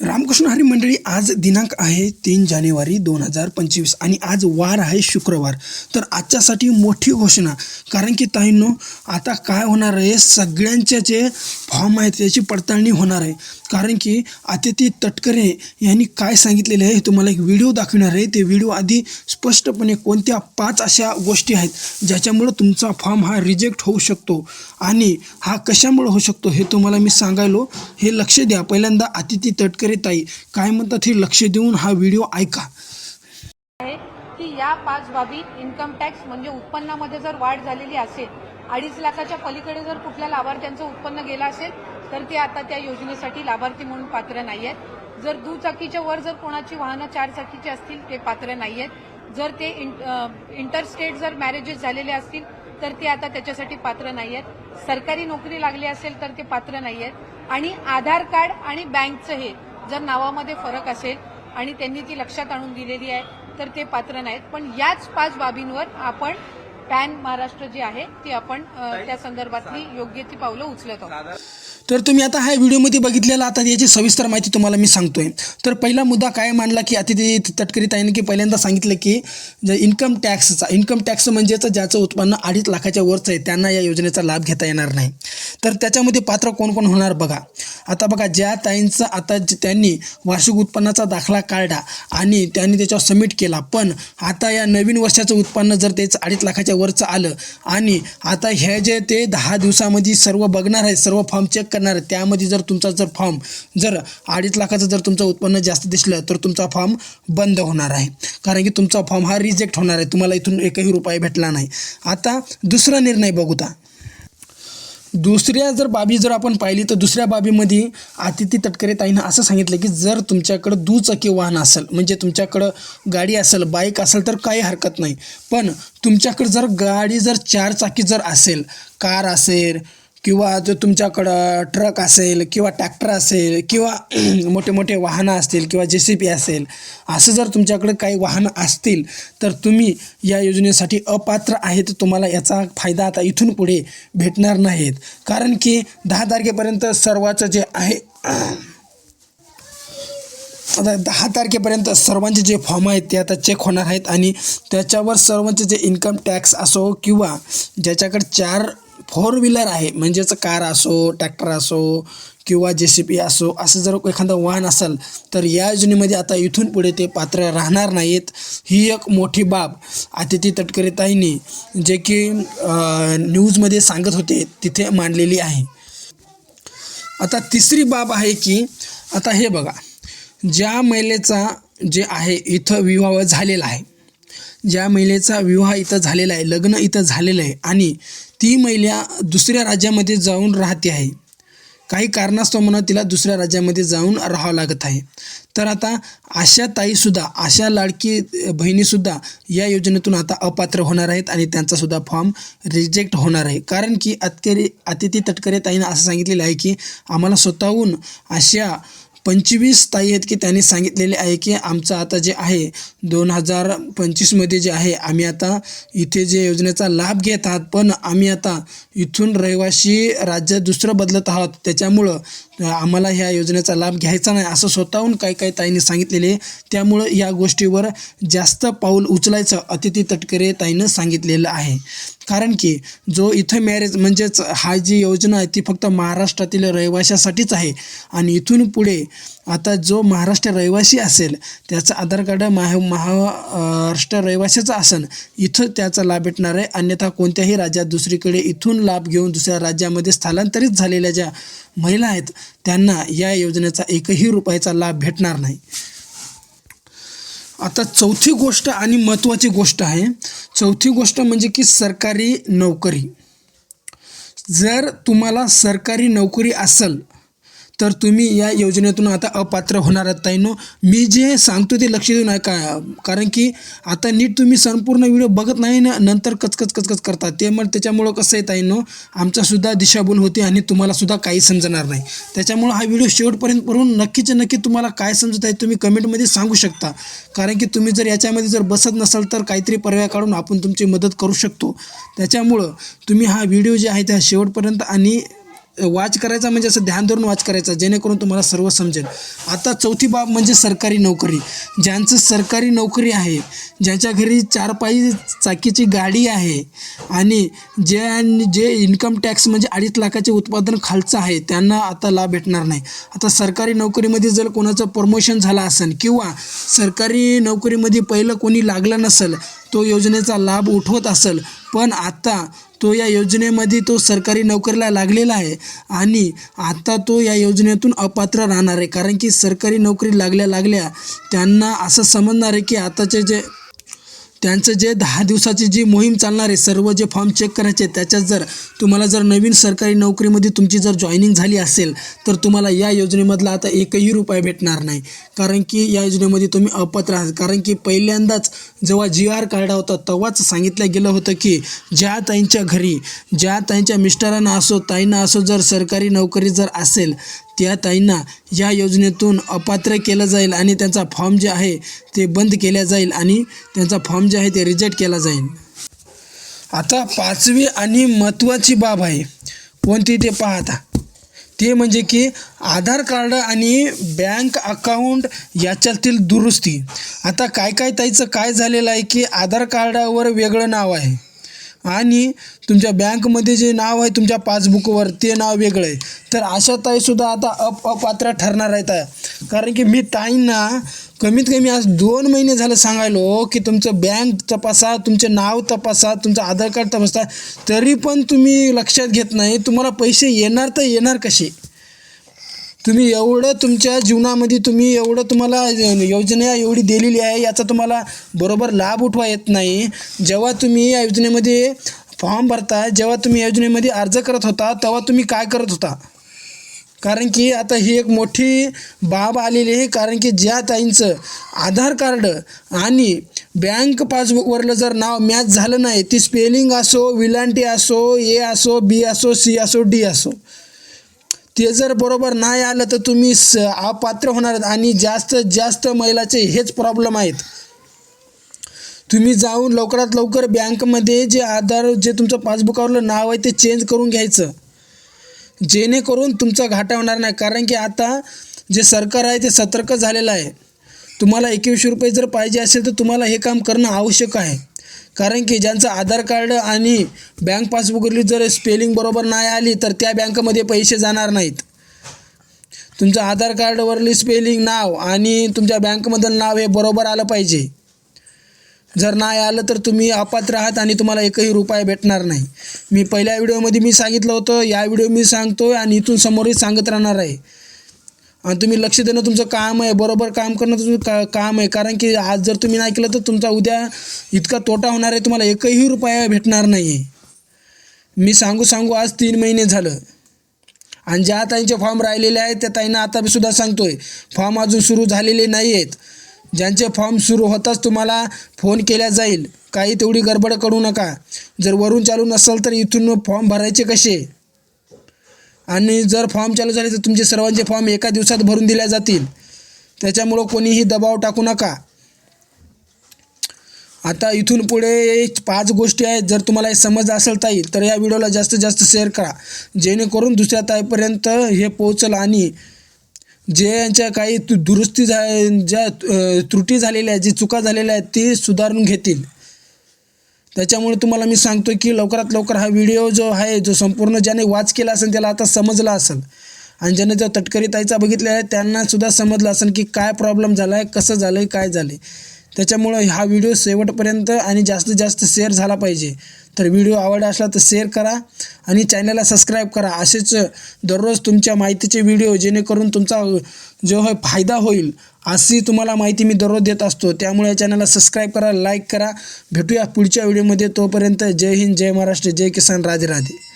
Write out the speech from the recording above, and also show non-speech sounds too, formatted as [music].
रामकृष्ण हरी मंडळी आज दिनांक आहे तीन जानेवारी दोन हजार पंचवीस आणि आज वार आहे शुक्रवार. तर आजच्यासाठी मोठी घोषणा कारण की ताईंनो आता काय होणार आहे? सगळ्यांच्या जे फॉर्म आहेत त्याची पडताळणी होणार आहे. कारण की अतिथी तटकरे यांनी काय सांगितलेले आहे हे तुम्हाला एक व्हिडिओ दाखवणार आहे. ते व्हिडिओ आधी स्पष्टपणे कोणत्या पाच अशा गोष्टी आहेत ज्याच्यामुळं तुमचा फॉर्म हा रिजेक्ट होऊ शकतो आणि हा कशामुळे होऊ शकतो हे तुम्हाला मी सांगायलो. हे लक्ष द्या. पहिल्यांदा अतिथी तटकरे ताई काय म्हणतात हे लक्ष देऊन हा व्हिडिओ ऐका. आहे की या पाच बाबी इन्कम टॅक्स म्हणजे उत्पन्नामध्ये जर वाढ झालेली असेल अडीच लाखाच्या पलीकडे जर कुठल्या लाभार्थ्यांचं उत्पन्न गेलं असेल तर ते आता त्या योजनेसाठी लाभार्थी म्हणून पात्र नाही आहेत जर दुचाकीच्या वर जर कोणाची वाहनं चार चाकीची असतील ते पात्र नाही आहेत जर ते इंटरस्टेट जर मॅरेजेस झालेले असतील तर ते आता त्याच्यासाठी पात्र नाही आहेत सरकारी नोकरी लागली असेल तर ते पात्र नाही आहेत आणि आधार कार्ड आणि बँकचं हे जर नावामध्ये फरक असेल आणि त्यांनी ती लक्षात आणून दिलेली आहे तर ते पात्र नाहीत. पण याच पाच बाबींवर आपण पॅन महाराष्ट्र जे आहे ती आपण त्या संदर्भातली योग्य ती पावलं उचलत आहोत. तर तुम्ही आता ह्या व्हिडिओमध्ये बघितलेला आता याची सविस्तर माहिती तुम्हाला मी सांगतोय. तर पहिला मुद्दा काय मांडला की अतिथी तटकरी ताईने की पहिल्यांदा सांगितलं की जे इन्कम टॅक्सचा इन्कम टॅक्स म्हणजेच ज्याचं उत्पन्न अडीच लाखाच्या वरचं आहे त्यांना या योजनेचा लाभ घेता येणार नाही. तर त्याच्यामध्ये पात्र कोण कोण होणार बघा. आता बघा ज्या ताईंचं आता त्यांनी वार्षिक उत्पन्नाचा दाखला काढला आणि त्यांनी त्याच्यावर सबमिट केला पण आता या नवीन वर्षाचं उत्पन्न जर त्याचं अडीच लाखाच्या वरचं आलं आणि आता हे जे ते दहा दिवसामध्ये सर्व बघणार आहे सर्व फॉर्म चेक करणार आहे त्यामध्ये जर तुमचा जर फॉर्म जर अडीच लाखाचं जर तुमचं उत्पन्न जास्त दिसलं तर तुमचा फॉर्म बंद होणार आहे. कारण की तुमचा फॉर्म हा रिजेक्ट होणार आहे. तुम्हाला इथून एकही रुपये भेटला नाही. आता दुसरा निर्णय बघूता दुसऱ्या जर बाबी जर आपण पाहिली तर दुसऱ्या बाबीमध्ये अतिथी तटकरे ताईनं असं सांगितलं की जर तुमच्याकडं दुचाकी वाहन असेल म्हणजे तुमच्याकडं गाडी असेल बाईक असेल तर काही हरकत नाही. पण तुमच्याकडं जर गाडी जर चार चाकी जर असेल कार असेल किंवा जर तुमच्याकडं ट्रक असेल किंवा ट्रॅक्टर असेल किंवा [clears throat] मोठे मोठे वाहनं असतील किंवा जे सी पी असेल असं जर तुमच्याकडे काही वाहनं असतील तर तुम्ही या योजनेसाठी अपात्र आहेत तुम्हाला याचा फायदा आता इथून पुढे भेटणार नाहीत. कारण की दहा तारखेपर्यंत सर्वाचं जे आहे आता दहा तारखेपर्यंत सर्वांचे जे फॉर्म आहेत ते आता चेक होणार आहेत आणि त्याच्यावर सर्वांचे जे इन्कम टॅक्स असो किंवा ज्याच्याकडे चार फोर व्हीलर आहे. म्हणजेच कार असो ट्रॅक्टर असो किंवा जे सी पी असो असं जर एखादं वाहन असेल तर या योजनेमध्ये आता इथून पुढे ते पात्र राहणार नाहीत. ही एक मोठी बाब अतिथी तटकरे ताईंनी जे की न्यूजमध्ये सांगत होते तिथे मांडलेली आहे. आता तिसरी बाब आहे की आता हे बघा. ज्या महिलेचा जे आहे इथं विवाह झालेला आहे. ज्या महिलेचा विवाह इथं झालेला आहे लग्न इथं झालेलं आहे आणि ती महिला दुसऱ्या राज्यामध्ये जाऊन राहते आहे. काही कारणास्तव म्हणा तिला दुसऱ्या राज्यामध्ये जाऊन राहावं लागत आहे. तर आता अशा ताईसुद्धा अशा लाडकी बहिणीसुद्धा या योजनेतून आता अपात्र होणार आहेत आणि त्यांचासुद्धा फॉर्म रिजेक्ट होणार आहे. कारण की अतकरी अतिथी तटकरे ताईनं असं सांगितलेलं आहे की आम्हाला स्वतःहून अशा पंचवीस ताई आहेत की त्यांनी सांगितलेले आहे की आमचं आता जे आहे दोन हजार पंचवीसमध्ये जे आहे आम्ही आता इथे जे योजनेचा लाभ घेत आहात पण आम्ही आता इथून रहिवाशी राज्य दुसरं बदलत आहोत. त्याच्यामुळं आम्हाला ह्या योजनेचा लाभ घ्यायचा नाही असं स्वतःहून काही काही ताईंनी सांगितलेले आहे. त्यामुळं या गोष्टीवर जास्त पाऊल उचलायचं अतिथी तटकरे ताईनं सांगितलेलं आहे. कारण की जो इथं मॅरेज म्हणजेच हा जी योजना आहे ती फक्त महाराष्ट्रातील रहिवाशासाठीच आहे. आणि इथून पुढे आता जो महाराष्ट्र रहिवासी असेल त्याचं आधार कार्ड महा महाराष्ट्र रहिवाशाचं असेल इथं त्याचा लाभ भेटणार आहे. अन्यथा कोणत्याही राज्यात दुसरीकडे इथून लाभ घेऊन दुसऱ्या राज्यामध्ये स्थलांतरित झालेल्या ज्या महिला आहेत त्यांना या योजनेचा एकही रुपयाचा लाभ भेटणार नाही. आता चौथी गोष्ट आणि महत्त्वाची गोष्ट आहे. चौथी गोष्ट म्हणजे की सरकारी नोकरी. जर तुम्हाला सरकारी नोकरी असेल तर तुम्ही या योजनेतून आता अपात्र होणार आहात ताईनो. मी जे सांगतो ते लक्ष देऊन ऐका. कारण की आता नीट तुम्ही संपूर्ण व्हिडिओ बघत नाही ना नंतर कचकच कचकच करतात. ते मग त्याच्यामुळं कसं आहे ताईनो आमचासुद्धा दिशाभूल होते आणि तुम्हालासुद्धा काही समजणार नाही. त्याच्यामुळं हा व्हिडिओ शेवटपर्यंत पडून नक्कीच नक्की तुम्हाला काय समजत आहे तुम्ही कमेंटमध्ये सांगू शकता. कारण की तुम्ही जर याच्यामध्ये जर बसत नसाल तर काहीतरी पर्याय काढून आपण तुमची मदत करू शकतो. त्याच्यामुळं तुम्ही हा व्हिडिओ जे आहे त्या शेवटपर्यंत आणि वाच करायचा म्हणजे असं ध्यान धरून वाच करायचा जेणेकरून तुम्हाला सर्व समजेल. आता चौथी बाब म्हणजे सरकारी नोकरी. ज्यांचं सरकारी नोकरी आहे ज्यांच्या घरी चार पायी चाकीची गाडी आहे आणि जे जे इन्कम टॅक्स म्हणजे अडीच लाखाचे उत्पादन खालचं आहे त्यांना आता लाभ भेटणार नाही. आता सरकारी नोकरीमध्ये जर कोणाचं प्रमोशन झालं असेल किंवा सरकारी नोकरीमध्ये पहिलं कोणी लागलं नसेल तो योजनेचा लाभ उठवत असेल पण आता तो या योजनेमध्ये तो सरकारी नोकरीला लागलेला आहे आणि आता तो या योजनेतून अपात्र राहणार आहे. कारण की सरकारी नोकरी लागल्या लागल्या त्यांना असं समजणार आहे की आताचे जे त्यांचं जे दहा दिवसाची जी मोहीम चालणार आहे सर्व जे फॉर्म चेक करायचे त्याच्यात जर तुम्हाला जर नवीन सरकारी नोकरीमध्ये तुमची जर जॉईनिंग झाली असेल तर तुम्हाला या योजनेमधला आता एकही रुपये भेटणार नाही. कारण की या योजनेमध्ये तुम्ही अपात्र आहात. कारण की पहिल्यांदाच जेव्हा जी आर काढला होता तेव्हाच सांगितलं गेलं होतं की ज्या ताईंच्या घरी ज्या ताईंच्या मिस्टरांना असो ताईंना असो जर सरकारी नोकरी जर असेल त्या ताईंना या योजनेतून अपात्र केलं जाईल आणि त्यांचा फॉर्म जे आहे ते बंद केल्या जाईल आणि त्यांचा फॉर्म जे आहे ते रिजेक्ट केला जाईल. आता पाचवी आणि महत्त्वाची बाब आहे. कोणती ते पाहता. ते म्हणजे की आधार कार्ड आणि बँक अकाउंट याच्यातील दुरुस्ती. आता काय काय ताईचं काय झालेलं आहे की आधार कार्डावर वेगळं नाव आहे. आणि तुमच्या बँकमध्ये जे नाव आहे तुमच्या पासबुकवर ते नाव वेगळं आहे. तर अशा ताईसुद्धा आता अप अपात्र ठरणार आहेत. कारण की मी ताईंना कमीत कमी आज दोन महिने झालं सांगायलो की तुमचं बँक तपासा तुमचं नाव तपासा तुमचं आधार कार्ड तपासा तरी पण तुम्ही लक्षात घेत नाही. तुम्हाला पैसे येणार तर येणार कसे? तुम्ही एवढं तुमच्या जीवनामध्ये तुम्ही एवढं तुम्हाला योजना एवढी दिलेली आहे याचा तुम्हाला बरोबर लाभ उठवा येत नाही. जेव्हा तुम्ही या योजनेमध्ये फॉर्म भरता जेव्हा तुम्ही योजनेमध्ये अर्ज करत होता तेव्हा तुम्ही काय करत होता? कारण की आता ही एक मोठी बाब आलेली आहे कारण की ज्या ताईंचं आधार कार्ड आणि बँक पासबुकवरलं जर नाव मॅच झालं नाही ती स्पेलिंग असो विलांटी असो ए असो बी असो सी असो डी असो ते जर बरोबर नाही आलं तर तुम्ही स अपात्र होणार आहेत आणि जास्त जास्त महिलाचे हेच प्रॉब्लेम आहेत. तुम्ही जाऊन लवकरात लवकर बँकमध्ये जे आधार जे तुमचं पासबुकावरलं नाव आहे ते चेंज करून घ्यायचं. जेणेकरून तुमचा घाटा होणार नाही. कारण की आता जे सरकार आहे ते सतर्क झालेलं आहे. तुम्हाला एकवीसशे रुपये जर पाहिजे असेल तर तुम्हाला हे काम करणं आवश्यक आहे. कारण की ज्यांचं आधार कार्ड आणि बँक पासबुकली जर स्पेलिंग बरोबर नाही आली तर त्या बँकमध्ये पैसे जाणार नाहीत. तुमचं आधार कार्डवरली स्पेलिंग नाव आणि तुमच्या बँकमधलं नाव हे बरोबर आलं पाहिजे. जर नाही आलं तर तुम्ही अपात्र आहात आणि तुम्हाला एकही रुपया भेटणार नाही. मी पहिल्या व्हिडिओमध्ये मी सांगितलं होतं या व्हिडिओ मी सांगतो आणि इथून समोरही सांगत राहणार आहे. आणि तुम्ही लक्ष देणं तुमचं काम आहे बरोबर काम करणं तुमचं का काम आहे. कारण की आज जर तुम्ही नाही केलं तर तुमचा उद्या इतका तोटा होणार आहे तुम्हाला एकही रुपया भेटणार नाही आहे मी सांगू सांगू आज तीन महिने झालं. आणि ज्या ताईंचे फॉर्म राहिलेले आहेत त्या ताईंना आता मी सुद्धा सांगतोय फॉर्म अजून सुरू झालेले नाही आहेत ज्यांचे फॉर्म सुरू होताच तुम्हाला फोन केला जाईल. काही तेवढी गडबड करू नका. जर वरून चालू नसेल तर इथून फॉर्म भरायचे कसे? आणि जर फॉर्म चालू झाले तर तुमचे सर्वांचे फॉर्म एका दिवसात भरून दिल्या जातील. त्याच्यामुळं कोणीही दबाव टाकू नका. आता इथून पुढे पाच गोष्टी आहेत. जर तुम्हाला हे समज असेल ताई तर या व्हिडिओला जास्तीत जास्त शेअर करा. जेणेकरून दुसऱ्या ताईपर्यंत हे पोहोचल आणि जे यांच्या काही तु दुरुस्ती झा ज्या त्रुटी झालेल्या आहेत जी चुका झालेल्या आहेत ती सुधारून घेतील. त्याच्यामुळे तुम्हाला मी सांगतो की लवकरात लवकर हा व्हिडिओ जो आहे जो संपूर्ण ज्याने वाच केला असेल त्याला आता समजला असेल. आणि ज्याने जो तटकरी ताईचा बघितला आहे त्यांनासुद्धा समजलं असेल की काय प्रॉब्लेम झाला आहे कसं झालं आहे काय झालं आहे त्याच्यामुळं हा व्हिडिओ शेवटपर्यंत आणि जास्तीत जास्त शेअर झाला पाहिजे. तर व्हिडिओ आवडला असला तर शेअर करा आणि चॅनलला सबस्क्राईब करा. असेच दररोज तुमच्या माहितीचे व्हिडिओ जेणेकरून तुमचा जो आहे फायदा होईल. अशी तुम्हाला माहिती मी दररोज देत असतो. त्यामुळे या चॅनलला सबस्क्राईब करा लाईक करा. भेटूया पुढच्या व्हिडिओमध्ये तोपर्यंत जय हिंद जय महाराष्ट्र जय किसान. राधे राधे.